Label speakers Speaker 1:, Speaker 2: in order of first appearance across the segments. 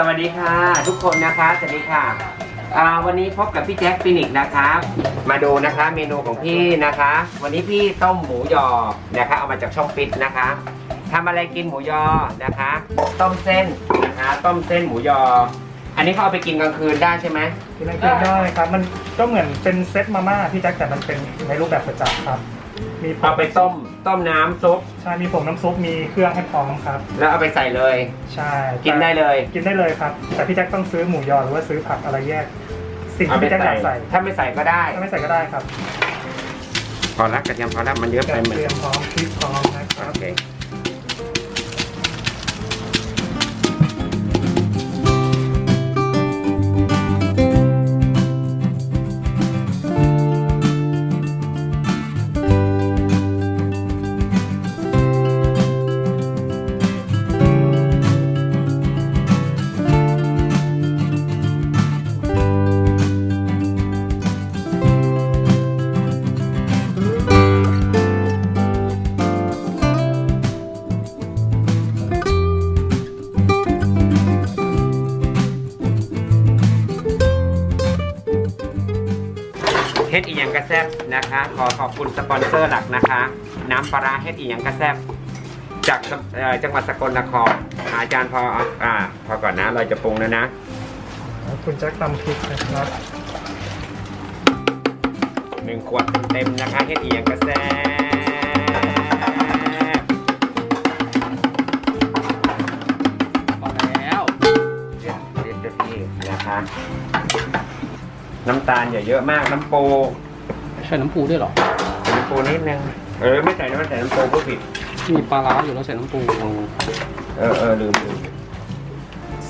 Speaker 1: สวัสดีค่ะ ทุกคนนะคะสวัสดีค่ะอ่าวันนี้พบกับพี่แจ็คฟินิกส์นะคะ มาดูนะคะเมนูของพี่นะคะ วันนี้พี่ต้มหมูยอนะคะเอามาจากช่องฟิตนะคะทำอะไรกินหมูยอนะคะ ต้มเส้นนะคะต้มเส้นหมูยอ อันนี้เขาเอาไปกินกลางคืนได้ใช่ไหม
Speaker 2: กินได้กินได้ครับมันก็เหมือนเป็นเซตมาม่าพี่แจ็คแต่มันเป็นในรูปแบบประจับครับ มีผ
Speaker 1: เอา
Speaker 2: ง
Speaker 1: ไปต้ม ต้มน้ำซุป
Speaker 2: ใช่มีผงน้ำซุปมีเครื่องให้พร้อมครับ
Speaker 1: แล้วเอาไปใส่เลย
Speaker 2: ใช่
Speaker 1: กินได้เลย
Speaker 2: กินได้เลยครับ แต่พี่แจ็คต้องซื้อหมูยอหรือว่าซื้อผักอะไรแยก สิ่ง
Speaker 1: เอา
Speaker 2: ที่
Speaker 1: ไป
Speaker 2: พี่แจ็คอ
Speaker 1: ใส่
Speaker 2: ยากใส่
Speaker 1: ถ้าไม่ใส่ก็ได้
Speaker 2: ถ้าไม่ใส่ก็ได้ครับ
Speaker 1: พอละกระเทียมพอละมันเยอะ
Speaker 2: ก
Speaker 1: ไประมัน
Speaker 2: เทียมพร้อมพริกพร้อมนะครับ
Speaker 1: โอเค ยังกระแซบนะคะ ขอขอบคุณสปอนเซอร์หลักนะคะ น้ำปลาร้าเฮ็ดอีหยังกระแซบจากเอ่อจังหวัดสกลนครอาจารย์พออ่าพอก่อนนะเราจะปรุงแล้วนะ
Speaker 2: คุณแจ็คตำพริกนะครับ
Speaker 1: หนึ่งขวดเต็มๆนะคะเฮ็ดอีหยังกระแซบ
Speaker 3: พอแล้ว
Speaker 1: เด็ดเด็ดเด็ดพี่นะคะน้ำตาลอย่าเยอะมากน้ำปู
Speaker 3: ใส่น้ำปูด้วยเหรอ
Speaker 1: ใส่น้ำปูนิดนึง เออไม่ใส่น้ำมันใส่น้ำปูก็ผิด
Speaker 3: มีปลาร้าอยู่แล้วใส่น้ำปู
Speaker 1: เออเออลืมลืม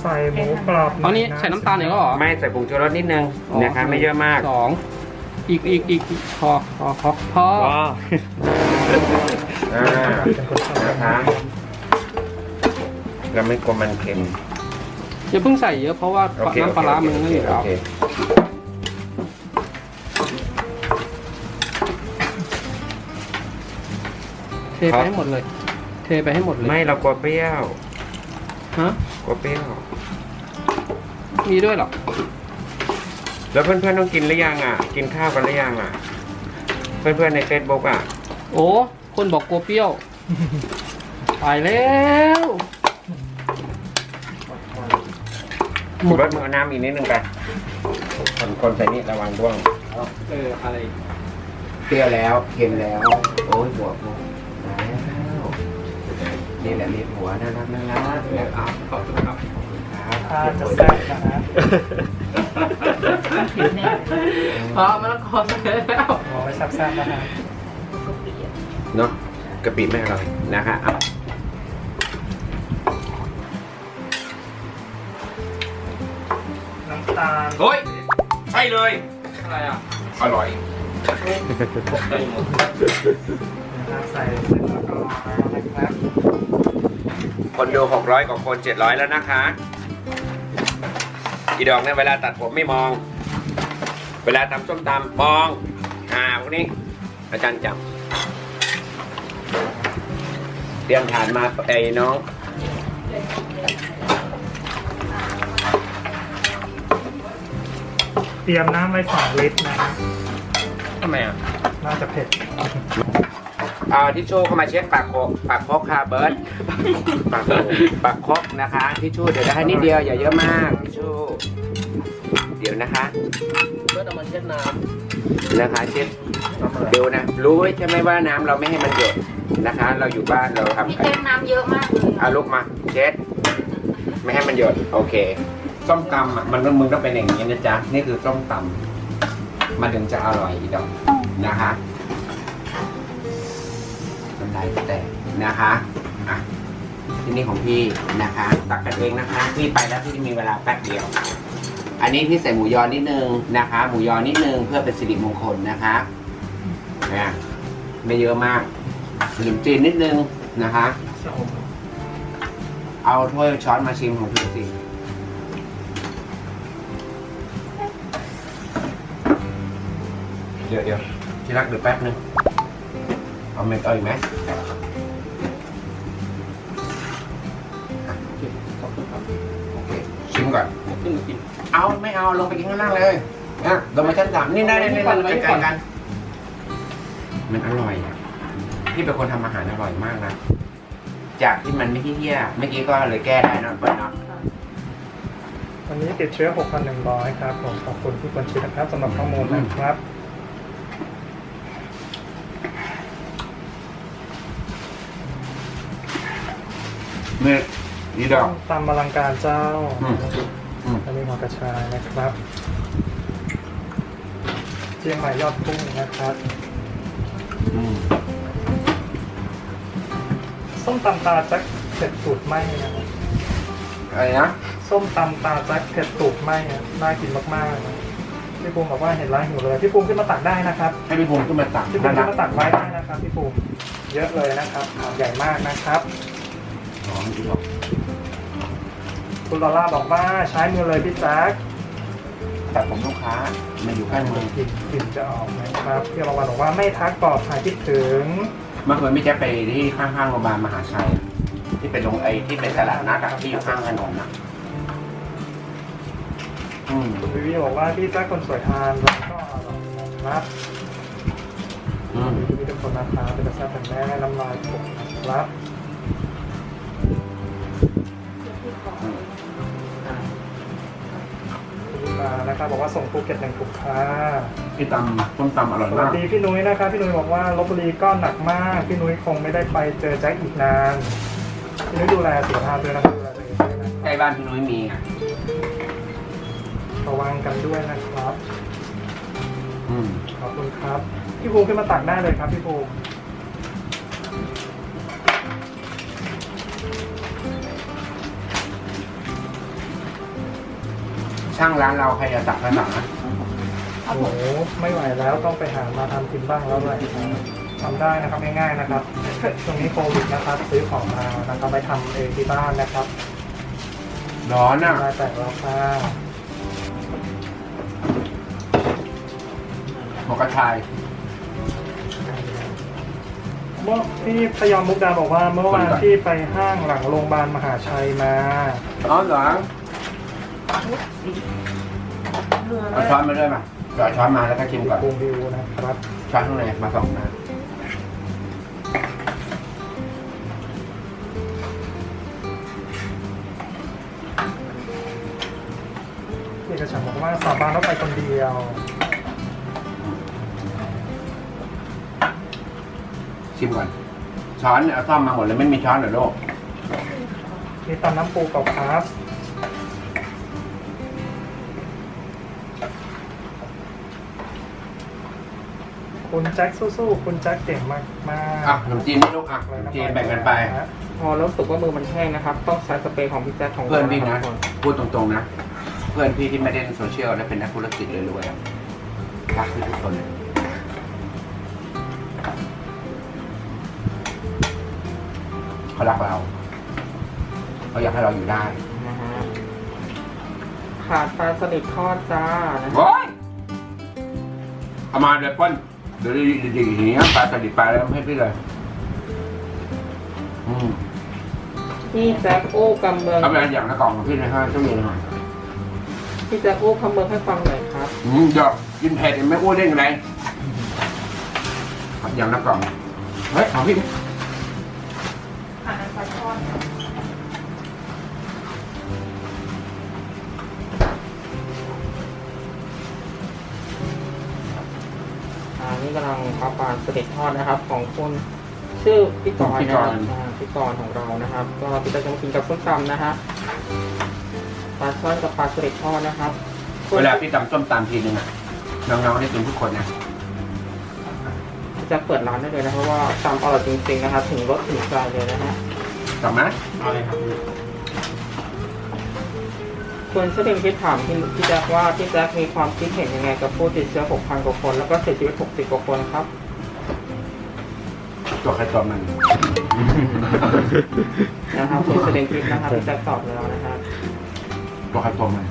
Speaker 2: ใส่หมูกรอบ
Speaker 3: เอานี่ใส่น้ำตาลเนี่ยก็เหรอ
Speaker 1: ไม่ใส่ผงชูรสนิดนึงนะคะไม่เยอะมาก
Speaker 3: สองอีกอีกอีกพอพอพอพอ
Speaker 1: อ๋ออ่า
Speaker 2: เป็นคนชอบ
Speaker 1: นะคะเราไม่กลัวมันเค็ม
Speaker 3: อย่าเพิ่งใส่เยอะเพราะว่า
Speaker 1: โอเค
Speaker 3: น้ำปลาร้ามันนั่นอยู่
Speaker 1: โอ เค
Speaker 3: เทไปให้หมดเลย เทไปให้หมดเลย
Speaker 1: ไม่เรากลัวเปรี้ยว
Speaker 3: ฮะ
Speaker 1: กลัวเปรี้ยว
Speaker 3: มีด้วยเหรอ
Speaker 1: แล้วเพื่อนๆต้องกินหรือยังอะ กินข้าวกันหรือยังอะ เพื่อนๆในเฟซบุ๊กอะ
Speaker 3: โอ้คนบอกกลัวเปรี้ยวตายแล้วหมด
Speaker 1: รสมือเอาน้ำอีกนิดนึงไปคนคนใส่นี่ระวังด้วง
Speaker 3: เอออะไร
Speaker 1: เปรี้ยวแล้ว เค็มแล้ว โอ้ยหัวกูแล้ว นี่แหละมีหัวน่ารักน่ารักแล้วเอาขอบคุณครับขอบคุณครับ
Speaker 2: ถ้าจะแซ่บนะฮะ
Speaker 3: พอมะละกอใส่แล้ว
Speaker 2: ขอไว้แซ่บๆนะฮะ
Speaker 1: เนาะกะปิไม่อร่อยนะคะเอา
Speaker 2: น้ำตาล
Speaker 1: เฮ้ยใช่เลย
Speaker 3: อะไรอะ
Speaker 1: อร่อย
Speaker 2: นะครับใส่เสร็จแล้วก็นะครับ
Speaker 1: คนดู600กว่าคน 700 แล้วนะคะ อีดอกเนี่ยเวลาตัดผมไม่มอง เวลาทำส้มตำมอง อ่าพวกนี้ อาจารย์จำเตรียมฐานมาไอ้น้อง
Speaker 2: เตรียมน้ำไว้สองลิตรนะฮะ
Speaker 3: ทำไมอะ
Speaker 2: น่าจะเผ็ด
Speaker 1: เอาทิชชู่เข้ามาเช็ดปากโคกปากคกค่ะเบิร์ตปากโคกปากคกนะคะทิชชู่เดี๋ยวจะให้นิดเดียวอย่าเยอะมากทิชชู่เดี๋ยวนะคะ
Speaker 3: เพื่อเอามาเช็ดน้
Speaker 1: นะคะเช็ดดูนะรู้ใช่ไหมว่าน้ำเราไม่ให้มันหยดนะคะ เราอยู่บ้านเราทำ
Speaker 4: พี่
Speaker 1: กัน
Speaker 4: แจ๊คน้ำเยอะมากเลย
Speaker 1: เอาลูกมาเช็ด ไม่ให้มันหยดโอเค ส้มตำอะมันมึงต้องเป็นอย่างนี้นะจ๊ะนี่คือส้มตำมันถึงจะอร่อยอีดอกนะคะน้ำลายแตกนะคะอะที่นี่ของพี่นะคะ ตักกันเองนะคะพี่ไปแล้วพี่จะมีเวลาแป๊บเดียว อันนี้พี่ใส่หมูยอนิดนึงนะคะ หมูยอนิดนึงเพื่อเป็นสิริมงคลนะคะนะไม่เยอะมากขนมจีนนิดนึงนะคะ เอาถ้วยช้อนมาชิมของพี่สิเดี๋ยวเดี๋ยวที่รักเดี๋ยวแป๊บนึง เอาเม็ดเอาอีกไหม
Speaker 3: ขอบคุณครับ
Speaker 1: โอเคชิมก่อน
Speaker 3: ขึ้นมากิน
Speaker 1: เอาไม่เอาลงไปกินข้างล่างเลยอะลงมาชั้นสามนี่ได้ได้ได้เราไกันกัน มันอร่อยอะพี่เป็นคนทำอาหารอร่อยมากนะจากที่มันไม่เที่ยเมื่อกี้ก็เลยแก้ได้นะเปิ้ลเนาะ
Speaker 2: วันนี้ติดเชื้อ 6,100 ครับผมขอบคุณที่คนชิดนะครับสำหรับข้อมูลนะครับ
Speaker 1: เมื่อนี่ดอก
Speaker 2: ตำอลังการเจ้า
Speaker 1: อืมอืม
Speaker 2: อันนี้หัวกระชายนะครับเชียงใหม่ยอดพุ่งนะครับ
Speaker 1: อืม
Speaker 2: ส้มตำตาแจ็คเผ็ดสูตรไหมนะครับ
Speaker 1: อะไรนะ
Speaker 2: ส้มตำตาแจ็คเผ็ดสูตรไหมอะน่ากินมากๆนะพี่ภูมิบอกว่าเห็นร้านหิวเลยพี่ภูมิขึ้นมาตักได้นะครับ
Speaker 1: ให้พี่ภูมิขึ้นมาตัก
Speaker 2: พี่ภู
Speaker 1: นะ
Speaker 2: มิขึ้นมาตักไว้ได้นะครับพี่ภูมิเยอะเลยนะครับถาดใหญ่มากนะครับ
Speaker 1: อ๋อพี่บอ
Speaker 2: คุณลอล่าบอกว่าใช้มือเลยพี่แจ๊ค
Speaker 1: แต่ผมลูกค้ามันอยู่ใกล้มือ ก
Speaker 2: ลิ่นกลิ่นจะออกนะครับพี่รางวัลบอกว่าไม่ทักปลอบหายคิดถึง
Speaker 1: เมื่อคืนพี่แจ๊คไปที่ข้างๆโรงพยาบาลมหาชัย ที่เป็นโรงไอที่เป็นตลาดนัดอะที่อยู่ข้างถนนนะอืม
Speaker 2: คุณวิวีบอกว่าพี่แจ๊คคนสวยทานแล้วก็อร่อยนะครับ
Speaker 1: อืม
Speaker 2: พี่ทุกคนนะครับเป็นกระแสเป็นแม่น้ำลายผมนะครับ นะครับบอกว่าส่งภูเก็ตหนึ่งถุงค่ะ
Speaker 1: พี่ตำต้มตำอร่อย
Speaker 2: สวั
Speaker 1: มา
Speaker 2: ส
Speaker 1: ก
Speaker 2: ดีพี่นุ้ยนะครับพี่นุ้ยบอกว่าลบบุรีก็หนักมาก พี่นุ้ยคงไม่ได้ไปเจอแจ็คอีกนานพี่นุ้ยดูแลสุขภาพด้วยนะครับดูแลตัวเองด้วยนะค
Speaker 1: ใกล้
Speaker 2: รับ
Speaker 1: บ้านพี่นุ้ยมีไง
Speaker 2: ระวังกันด้วยนะครับ
Speaker 1: อืม
Speaker 2: ขอบคุณครับพี่ภูมิขึ้นมาตักได้เลยครับพี่ภูมิ
Speaker 1: ช่างร้านเราใครจะตักให้หนักนะ
Speaker 2: โอ้โหไม่ไหวแล้วต้องไปหามาทำกินบ้างแล้วเลยครับทำได้นะครับง่ายๆนะครับช่วงนี้โควิดนะครับ ซื้อของมานะครับไปทำเองที่บ้านนะครับ
Speaker 1: ร้อนอะ
Speaker 2: มาแตกแล้วค่ะ
Speaker 1: หมกกระชาย
Speaker 2: เมื่อพี่พยอมมุกดาบอกว่าเมื่อวานที่ไปห้างหลังโรงพยาบาลมหาชัยมา
Speaker 1: ร้อนเหรอ เอาช้อนมาด้วยป่ะเดี๋ยวเอาช้อนมาแล้วก็ชิมก่อน
Speaker 2: ภูมิวิวนะครับ
Speaker 1: ช้อนข้างในมาสองนะ
Speaker 2: พี่เอกชัยบอกว่าสาบานแล้วไปคนเดียว
Speaker 1: ชิมก่อน ช้อนเนี่ยเอาซ่อมมาหมดเลยไม่มีช้อนเหรอลูก
Speaker 2: มีตำน้ำปูกับครับ คุณแจ็คสู้ๆคุณแจ็คเก่งมากมาก
Speaker 1: อะขนมจีนนี่ลูกอะขนมจีนแบ่งกันไป
Speaker 3: พอรู้สึกว่ามือมันแห้งนะครับ ต้องใช้สเปรย์ของพี่แจ๊คของ
Speaker 1: เพื่อนพี่นะ
Speaker 3: ทุกคน
Speaker 1: พูดตรงๆนะ เพื่อนพี่ที่ไม่ได้เล่นโซเชียลและเป็นนักธุรกิจรวยๆอะรักพี่ทุกคนเลยเขารักเราเขาอยากให้เราอยู่ได้
Speaker 3: นะฮะขาดปลาสลิดทอดจ้านะฮะ
Speaker 1: โอ้ยเอามาเลยเป้น เดี๋ยวดีดีๆอย่างเงี้ยปลาสลิดปลาแล้วให้พี่เลยอืม
Speaker 3: พี่แจ๊คโอ้กำเมือง
Speaker 1: เอาไปอย่างละกล่องของพี่เลยฮะต้องมีหน่อย
Speaker 3: พี่แจ๊คโอ้กำเมืองให้ฟังหน่อยครับ
Speaker 1: อืมเดี๋ยวกินเผ็ดไม่อ้วนได้ยังไงครับอย่างละกล่องเฮ้ยของพี่
Speaker 3: อ่านี่ กำลังเอาปลาสลิดทอดนะครับ ของคุณชื่อพี่กรณ์นะครับอ่าพี่กรณ์ของเรานะครับ ก็พี่แจ๊คจะมากินกับส้มตำนะฮะปลาช่อนกับปลาสลิดทอดนะครับ
Speaker 1: เวลาพี่ตำส้มตำทีนึงอะน้องๆได้กินทุกคนนะ
Speaker 3: จะเปิดร้านได้เลยนะเพราะว่าตำอร่อยจริงๆนะครับ ถึงรสถึงใจเลยนะฮะ
Speaker 1: จบไหม
Speaker 3: เอาเลยครับ คุณสลิมคิดถามพี่พี่แจ๊คว่าพี่แจ๊คมีความคิดเห็นยังไงกับผู้ติดเชื้อ 6,000 กว่าคน แล้วก็เสียชีวิต 60 กว่าคนครับ
Speaker 1: ตัวใครตัวมัน
Speaker 3: นะครับคุณสลิมคิดนะครับพี่แจ๊คตอบแล้วนะครับ
Speaker 1: ตัวใครตัวมัน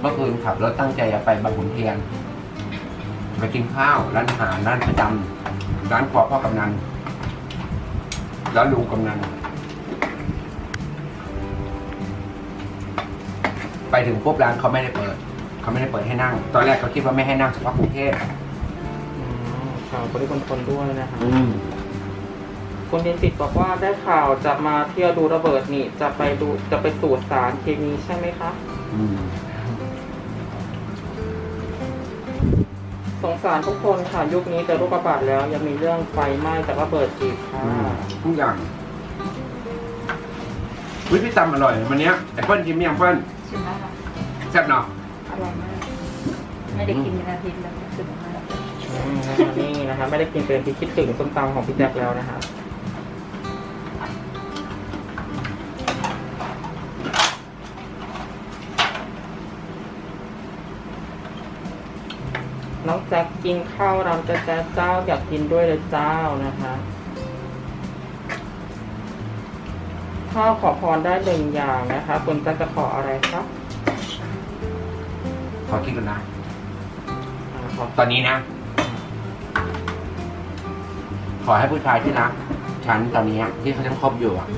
Speaker 1: เมื่อคืนขับรถตั้งใจจะไปบางขุนเทียน ไปกินข้าวร้านอาหารร้านประจำร้านครัวพ่อกำนันร้านลุงกำนัน ไปถึงปุ๊บร้านเขาไม่ได้เปิด เขาไม่ได้เปิดให้นั่ง ตอนแรกเขาคิดว่าไม่ให้นั่งเฉพาะกรุงเทพ
Speaker 3: อืมข่าวปริมณฑลด้วยนะครับ
Speaker 1: อืม
Speaker 3: คุณเดนติดบอกว่าได้ข่าวจะมาเที่ยวดูระเบิดนี่จะไปดูจะไปสูดสารเคมีใช่ไหมคะ
Speaker 1: อืม
Speaker 3: สงสารทุกคนค่ะยุคนี้จะโรคระบาดแล้ว ยังมีเรื่องไฟไหม้จากระเบิดอีกค่ะ
Speaker 1: อืมทุกอย่างวิพี่ตำอร่อยวันเนี้ยแอปเปิ้ลกินยังเปิ้ล
Speaker 4: ชิมแล้วค่ะ
Speaker 1: แซ่บเนาะ
Speaker 4: อร่อยมากไม่ได้กินเป็นอาทิตย์แล้วรู้สึกมาก
Speaker 3: อืมนะคะนี่นะครับไม่ได้กินเป็นที่คิดถึงส้มตำของพี่แจ็คแล้วนะครับน้องแจ็คกินข้าวรำจะแจ๊เจ้าอยากกินด้วยเลยเจ้านะคะข้าวขอพรได้หนึ่งอย่างนะคะคุณแจ็คจะขออะไรครับ
Speaker 1: ข อคิดกันนะ ตอนนี้นะ ขอให้ผู้ชายที่รักฉันตอนนี้ที่เขายังคบอยู่อะ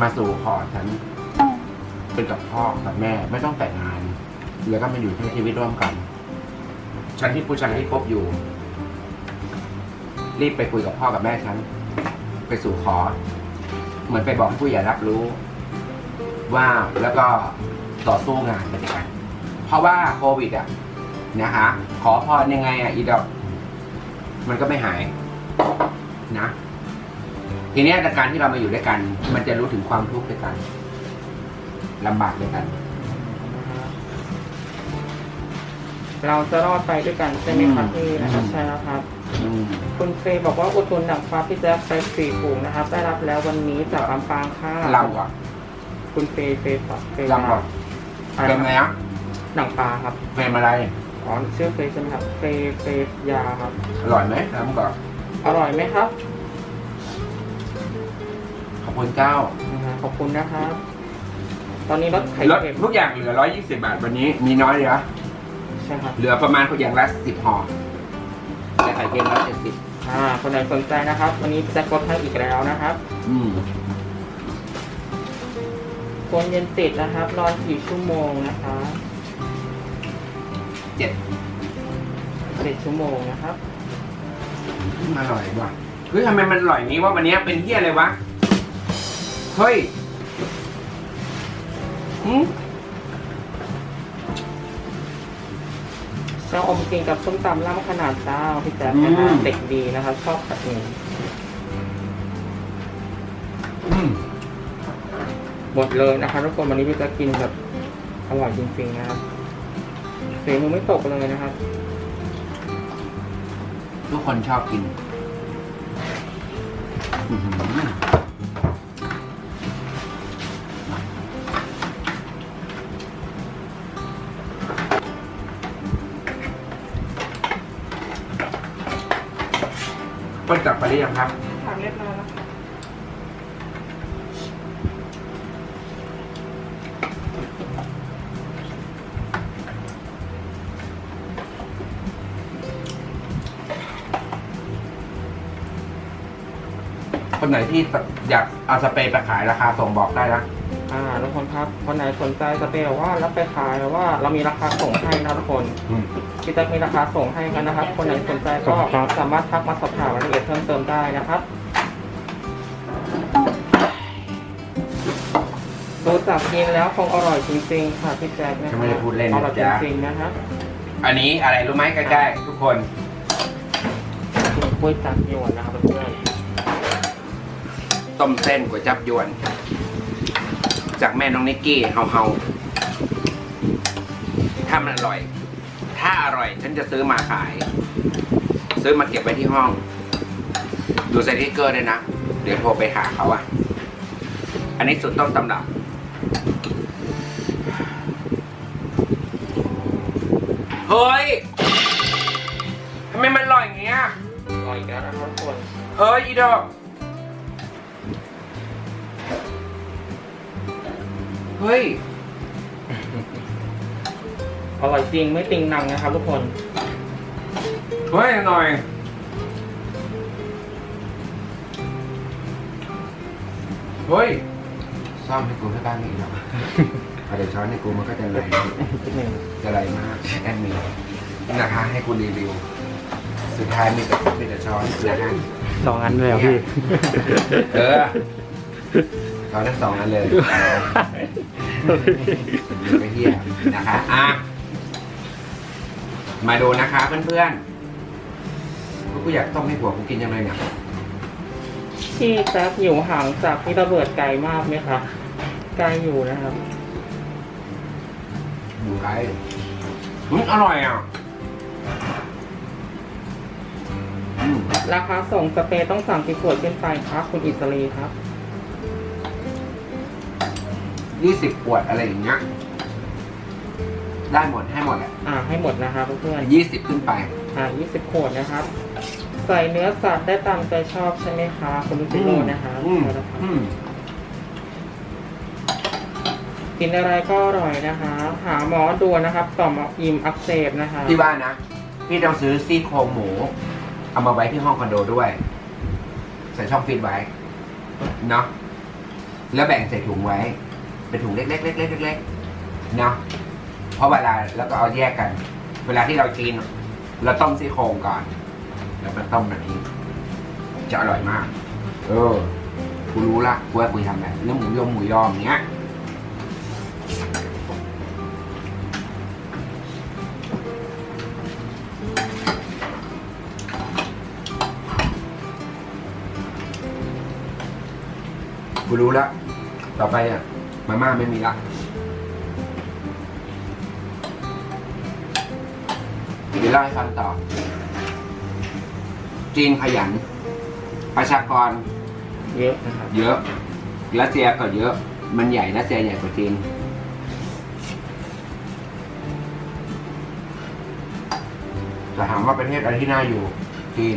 Speaker 1: มาสู่ขอฉัน เป็นกับพ่อกับแม่ ไม่ต้องแต่งงาน แล้วก็มาอยู่ใช้ชีวิตร่วมกัน ฉันที่ผู้ชายที่คบอยู่ รีบไปคุยกับพ่อกับแม่ฉัน ไปสู่ขอ เหมือนไปบอกผู้ใหญ่รับรู้ ว่าแล้วก็ ต่อสู้งานไปด้วยกัน เพราะว่าโควิดอะนะคะ ขอพรยังไงอะอีดอก มันก็ไม่หายนะ ทีเนี้ยจากการที่เรามาอยู่ด้วยกัน มันจะรู้ถึงความทุกข์ด้วยกันลำบากด้วยกัน
Speaker 3: เราจะรอดไปด้วยกันใช่ไหมครับ
Speaker 1: อืม
Speaker 3: พี่นะครับ
Speaker 1: อืม
Speaker 3: ใช่แล้วครับ
Speaker 1: อืม
Speaker 3: คุณเฟย์บอกว่าอุดหนุนหนังฟ้าพี่แจ๊คไปสี่ฝูงนะครับ ได้รับแล้ววันนี้จากลำปางค่ะ
Speaker 1: ลำก่อน
Speaker 3: คุณเฟย์เฟย์ฝากเฟย์
Speaker 1: ลำก่อน
Speaker 3: อะไร
Speaker 1: เป็นไง
Speaker 3: ครับ
Speaker 1: อะ
Speaker 3: หนังปลาครับ
Speaker 1: เป็นอะไร
Speaker 3: อ๋อชื่อเฟย์ใช่ไหมครับเฟย์เฟย์ยาครับ
Speaker 1: อร่อยไหมลำก่อน
Speaker 3: อร่อยไหมครับ
Speaker 1: ขอบคุณเจ้า
Speaker 3: นะฮะขอบคุณนะครับ ตอนนี้ลดไข่
Speaker 1: ลด
Speaker 3: เค็ม
Speaker 1: ทุกอย่างเหลือร้อยยี่สิบาทวันนี้ มีน้อยเหลือ
Speaker 3: ใช่ครับ
Speaker 1: เหลือประมาณอย่างละสิบห่อแต่ไข่เค็มละเจ็ดสิบ
Speaker 3: อ่าคนไหนสนใจนะครับ วันนี้พี่แจ๊คลดให้อีกแล้วนะครับ
Speaker 1: อืม
Speaker 3: คนเย็นติดนะครับรอกี่ชั่วโมงนะคะ
Speaker 1: เจ็ด
Speaker 3: เจ็ดชั่วโมงนะครับ
Speaker 1: มันอร่อยว่ะเฮ้ยทำไมมันอร่อยนี้ว่าวันนี้เป็นเที่ยอะไรวะ เฮ้ยหืม
Speaker 3: เจ้าอมกินกับส้มตำล่ำขนาดเจ้าพี่แจ๊คนะคะเด็กดีนะครับชอบขัดหนี หมดเลยนะครับทุกคนวันนี้พี่แจ๊คกินแบบอร่อยจริงๆนะครับเสียงมือไม่ตกเลยนะครับ
Speaker 1: ทุกคนชอบกินอื้อหือเปิ้ลจับไปหรือยังครับ ไหนที่อยากเอาสเปรย์ไปขายราคาส่งบอกได้นะ
Speaker 3: อ่าทุกคนครับคนไหนสนใจจะเป็นแบบว่ารับไปขายหรือว่าเรามีราคาส่งให้นะครับทุกคน
Speaker 1: อืม
Speaker 3: พี่แจ๊คมีราคาส่งให้กันนะครับ คนไหนสนใจก็สามารถทักมาสอบถามรายละเอียดเพิ่มเติมได้นะครับดูจากกินแล้วคงอร่อยจริงๆค่ะพี่แจ๊คนะค
Speaker 1: ฉั
Speaker 3: รั
Speaker 1: นไม่ได้พูดเล่น
Speaker 3: อ
Speaker 1: นะ
Speaker 3: ร่อยจ
Speaker 1: จ๊ะ
Speaker 3: ริงๆนะครับ
Speaker 1: อันนี้อะไรรู้ไหมใกล้ๆทุกคน
Speaker 3: กล้วยจับยวนนะครับเพื่อน
Speaker 1: ต้มเส้นก๋วยจับยวน จากแม่น้องนิกกี้เฮาเฮาถ้ามันอร่อย ถ้าอร่อย ฉันจะซื้อมาขาย ซื้อมาเก็บไว้ที่ห้อง ดูสติ๊กเกอร์ด้วยนะ เดี๋ยวโทรไปหาเขาอะ อันนี้สุดต้นตำรับเฮ้ยทำไมมันอร่อยอย่างเงี้ย
Speaker 3: อร่อยอีกแล้วนะครับทุกคน
Speaker 1: เฮ้ยอีดอก เฮ้ย
Speaker 3: อร่อยจริงไม่ติงนังนะครับทุกคน
Speaker 1: เฮ้ยหน่อย เฮ้ยสซ่อมให้กูที่บ้านไม่อีกหรอกเอาแต่ช้อนให้กูมันก็จะไหล
Speaker 3: นิดนึง
Speaker 1: จะไหลมากแอดมินนะคะให้กูรีวิว สุดท้ายมีแต่มีแต่ช้อนนะฮะ
Speaker 2: สองอันเลยพี่
Speaker 1: เออ ช้อนทั้งสองอันเลยไม่เฮียนะคะอะมาดูนะคะเพื่อนๆกูอยากต้มให้ผัวกูกินยังไงเนี่ย
Speaker 3: ที่แจ๊คอยู่ห่างจากที่ระเบิดไกลมากไหมคะไกลอยู่นะครับ
Speaker 1: ดูไรอืมอร่อยอะอืม
Speaker 3: ราคาส่งสเปรย์ต้องสั่งกี่ขวดขึ้นไปครับ คุณอิสรีครับ
Speaker 1: ยี่สิบขวดอะไรอย่างเงี้ยได้หมดให้หมดแหละ
Speaker 3: อ่าให้หมดนะครับเพื่อน
Speaker 1: ยี่สิบขึ้นไป
Speaker 3: ๆอ่า20ขวดนะครับ ใส่เนื้อสัตว์ได้ตามใจชอบใช่ไหมคะคุณลุงจิโร่นะครับ
Speaker 1: อืม
Speaker 3: ใช่แล้วครับ
Speaker 1: อืม
Speaker 3: กินอะไรก็อร่อยนะคะหาหมอด่วนนะครับ ต่อมอิ่มอักเสบนะคะ
Speaker 1: พี่ว่านะ พี่ต้องซื้อซี่โครงหมู เอามาไว้ที่ห้องคอนโดด้วย ใส่ช่องฟิตไว้ เนาะแล้วแบ่งใส่ถุงไว้ เป็นถุงเล็กๆเล็กๆเล็กๆเนาะเพราะเวลาแล้วก็เอาแยกกัน เวลาที่เรากิน เราต้มซี่โครงก่อน แล้วมาต้มแบบนี้ จะอร่อยมาก เออกูรู้ละกูว่ากูทำแบบเนื้อหมูยมหมูยออย่างเงี้ยกูรู้ละต่อไปอะ มาม่าไม่มีละเดี๋ยวเล่าให้ฟังต่อ จีนขยัน ประชากร
Speaker 3: เยอะนะครับ
Speaker 1: เยอะรัสเซียก็เยอะ มันใหญ่รัสเซียใหญ่กว่าจีนจะถามว่าประเทศอะไรที่น่าอยู่ จีน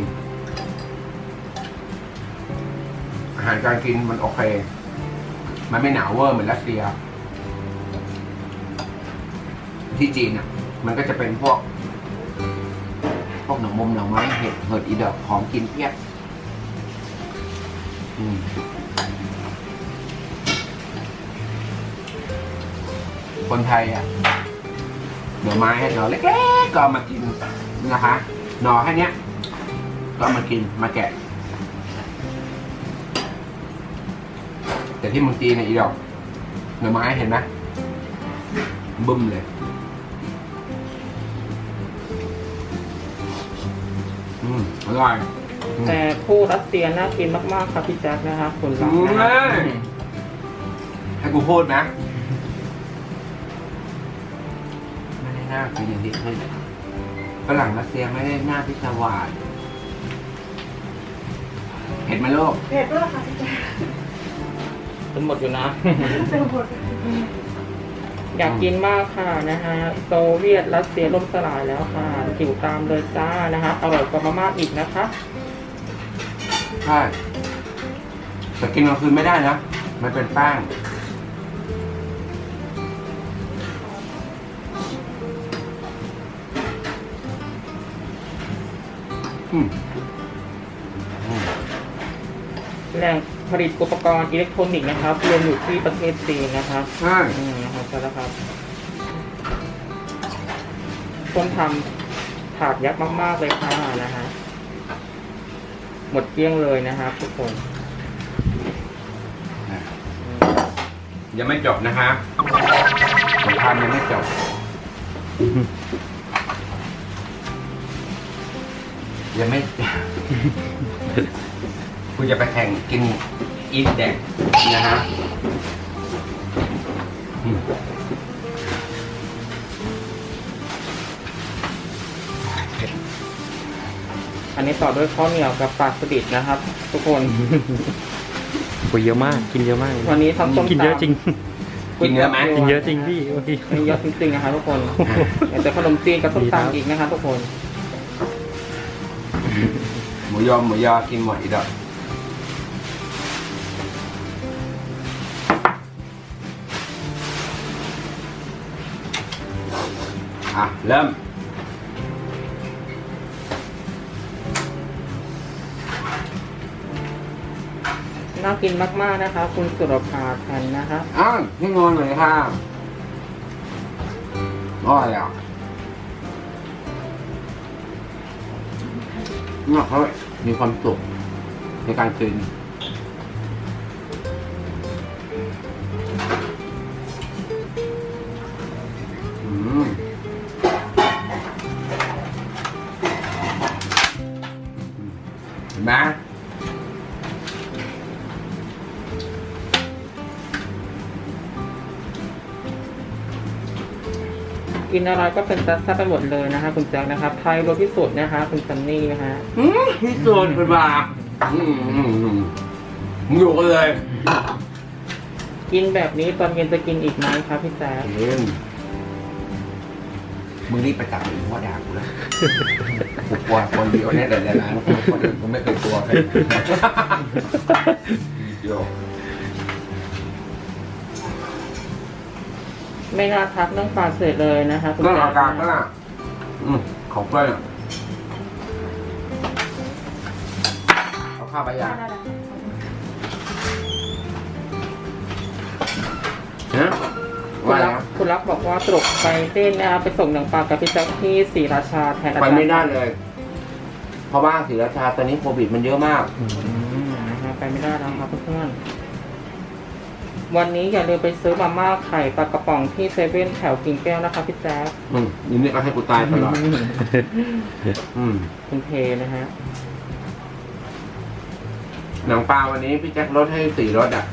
Speaker 1: อาหารการกินมันโอเค มันไม่หนาวเวอร์เหมือนรัสเซีย ที่จีนอะ มันก็จะเป็นพวก พวกหนังมุมหนังไม้เห็ดเห็ดอีดอกของกินเพียบอืมคนไทยอะหน่อไม้หน่อเล็กๆก็มากินนะคะหน่อแค่เนี้ยก็มากินมาแกะ แต่ที่เมืองจีนเนี่ยอีดอกหน่อไม้เห็นไหมบึ้มเลย อืมอร่อยอืม
Speaker 3: แต่คู่รัสเซียน่ากินมากๆครับพี่แจ๊คนะครับคุณรัก
Speaker 1: อืม
Speaker 3: นะ
Speaker 1: ให้กูพูดนะไม่ได้น่ากินอย่างที่เคยฝรั่งรัสเซียไม่ได้หน้าพิศวาสเห็นไหมโลก
Speaker 4: เผ็ดด้วยค่ะพี่แจ๊ค
Speaker 3: เป็นหมดอยู่นะ
Speaker 4: เป็นหมด
Speaker 3: อยากกินมากค่ะนะฮะโซเวียตรัสเซียล่มสลายแล้วค่ะหิวตามเลยจ้านะฮะอร่อยกว่ามาม่าอีกนะคะ
Speaker 1: ใช่แต่กินกลางคืนไม่ได้นะ มันเป็นแป้งอืมอืม
Speaker 3: แหล่ง ผลิตอุปกรณ์อิเล็กทรอนิกส์นะครับรวมอยู่ที่ประเทศจีนนะครับ
Speaker 1: ใช่
Speaker 3: อืมนะครับใช่แล้วครับคนทำถาดยักษ์มากๆเลยค่ะนะฮะหมดเกลี้ยงเลยนะครับทุกคนอืม
Speaker 1: ยังไม่จบนะคะสงครามยังไม่จบ ยังไม่ คุณจะไปแข่งกินอีทแดกนะฮะอืม
Speaker 3: อันนี้ต่อด้วยข้าวเหนียวกับปลาสลิดนะครับ ทุกคน
Speaker 2: โอ้ยเยอะมาก กินเยอะมาก
Speaker 3: วันนี้ทำส้มตำ
Speaker 2: กินเยอะจริง
Speaker 1: กินเยอะไหม
Speaker 2: กินเยอะจริงพี่โอ้ย
Speaker 3: กินเยอะจริงๆนะครับทุกคนเดี๋ยวจะขนมจีนกับส้ม
Speaker 2: ดีครับ
Speaker 3: ตำอีกนะครับทุกคน
Speaker 1: หมูยอหมูยอกินหมดอีกดอก อะ เริ่ม
Speaker 3: นน่ากินมาก ๆ นะคะ คุณสุรภาแทนนะคะ
Speaker 1: อ้าวพี่งอนหน่อยค่ะอร่อยอะเนี่ยเขามีความสุขในการกิน เห็นไหม
Speaker 3: กินอะไรก็เป็นซัดซัดไปหมดเลยนะคะ คุณแจ็คนะครับไทยรสที่สุดนะคะ คุณซันนี่นะคะ
Speaker 1: อืมที่สุดเป็นว่าอืมอืมอืมอยู่กันเลย
Speaker 3: กินแบบนี้ตอนเย็นจะกินอีกไหมครับพี่แจ๊ค
Speaker 1: เอ็มมึงรีบไปตัดหรือว่าด่ากูแล้ว กูกลัวคนเดียวเนี่ยแต่ในร้านคนอื่นกูไม่เคยกลัวใครโย
Speaker 3: ไม่น่าทักเรื่องปลาเสร็จเลยนะคะคุณ
Speaker 1: เรื่อง
Speaker 3: แจ๊
Speaker 1: อา
Speaker 3: ค
Speaker 1: การก็ล่ะอืมของเพื่อนอะเอาข้าวไปยาฮะ
Speaker 3: คุณ
Speaker 1: ว่า
Speaker 3: รั
Speaker 1: แล้
Speaker 3: ก
Speaker 1: ว
Speaker 3: คุณรักบอกว่าตรกไปเต้นนะคะไปส่งหนังปลากับพี่แจ๊คที่ศรีราชาแทนอา
Speaker 1: ไป
Speaker 3: จารย์
Speaker 1: ไม่ได้เลย เพราะว่าศรีราชาตอนนี้โควิดมันเยอะมาก
Speaker 3: อืมนะคะไปไม่ได้แล้วครับเพื่อนๆวันนี้อย่าลืมไปซื้อมาม่าไข่ปลากระป๋องที่เซเว่นแถวกิ่งแก้วนะคะพี่แจ๊ค
Speaker 1: อืมนี่นี่ก็ให้กูตายตลอดอืม
Speaker 3: คุณเพนะฮะ
Speaker 1: หนังปลาวันนี้พี่แจ็คลดให้สี่รสอะ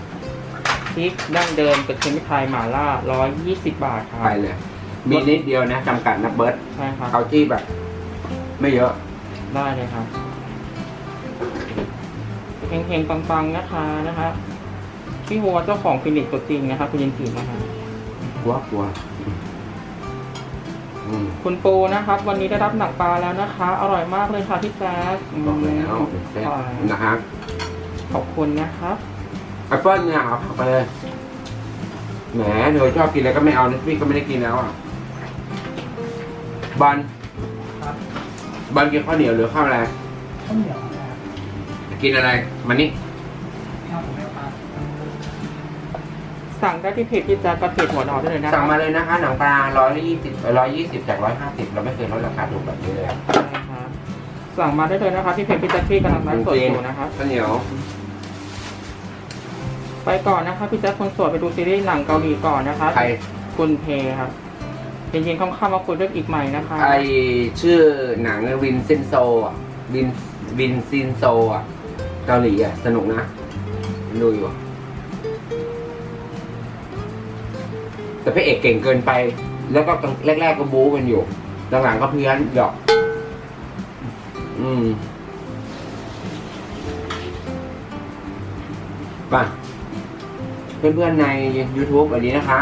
Speaker 3: พริกดั้งเดิมกับเชมิไทยหม่าล่าร้อยยี่สิบบาทครับ
Speaker 1: ไปเลย มีนิดเดียวนะจำกัดนะเบิร์ต
Speaker 3: ใช่ครับ
Speaker 1: เอาที่แบบ ไม่เยอะ
Speaker 3: ได้เลยครับเฮงๆปังๆนะคะนะครับพี่หัวเจ้าของคลินิกตัวจริงนะครับคุณยินดีนะคะ
Speaker 1: กลัวกลัวอืม
Speaker 3: คุณปูนะครับ วันนี้ได้รับหนังปลาแล้วนะคะ อร่อยมากเลยค่ะพี่แจ๊ค
Speaker 1: บอกแล้ว
Speaker 3: ม
Speaker 1: เซ็ต
Speaker 3: อร่อย
Speaker 1: นะครับ
Speaker 3: ขอบคุณนะครับ
Speaker 1: แอปเปิ้ลเนี่ยเอาเข้าไปเลย แหมเธอชอบกินอะไรก็ไม่เอานะพี่ก็ไม่ได้กินแล้วอะบอล
Speaker 2: ครับ
Speaker 1: บอลกินข้าวเหนียวหรือข้าวอะไร
Speaker 2: ข้าวเหนียวนะครับ
Speaker 1: กินอะไรมานี่
Speaker 2: ข้าวผมไม่เอาปลา
Speaker 3: สั่งได้ที่เพจพี่แจ๊คกับเพจหัวดอได้เลยนะค
Speaker 1: สั่
Speaker 3: รั
Speaker 1: ง
Speaker 3: บ
Speaker 1: มาเลยนะคะ หนังปลาร้อยยี่สิบร้อยยี่สิบจากร้อยห้าสิบเราไม่เคยลดราคาถูกแบบนี้เลยอะ
Speaker 3: ใช่ครับสั่งมาได้เลยนะครับที่เพจพี่แจ๊คที่กำลังไลฟ์สดอยู่นะครับ
Speaker 1: ข้าวเหนียว
Speaker 3: ไปก่อนนะครับพี่แจ๊คคนสวยไปดูซีรีส์หนังเกาหลีก่อนนะครับ
Speaker 1: ใคร
Speaker 3: คุณเพครับจริงๆค่ำๆมาคุยเรื่องอีกใหม่นะคะ
Speaker 1: ไอชื่อหนังวินเซนโซอะวินวินซินโซอะเกาหลีอะสนุกนะดูอยู่อะแต่พระเอกเก่งเกินไป แล้วก็แรก ๆ ก็บู๊กันอยู่หลังๆก็เพี้ยนหยอกอืมไป่ะ เพื่อนๆใน YouTube วันนี้นะคะ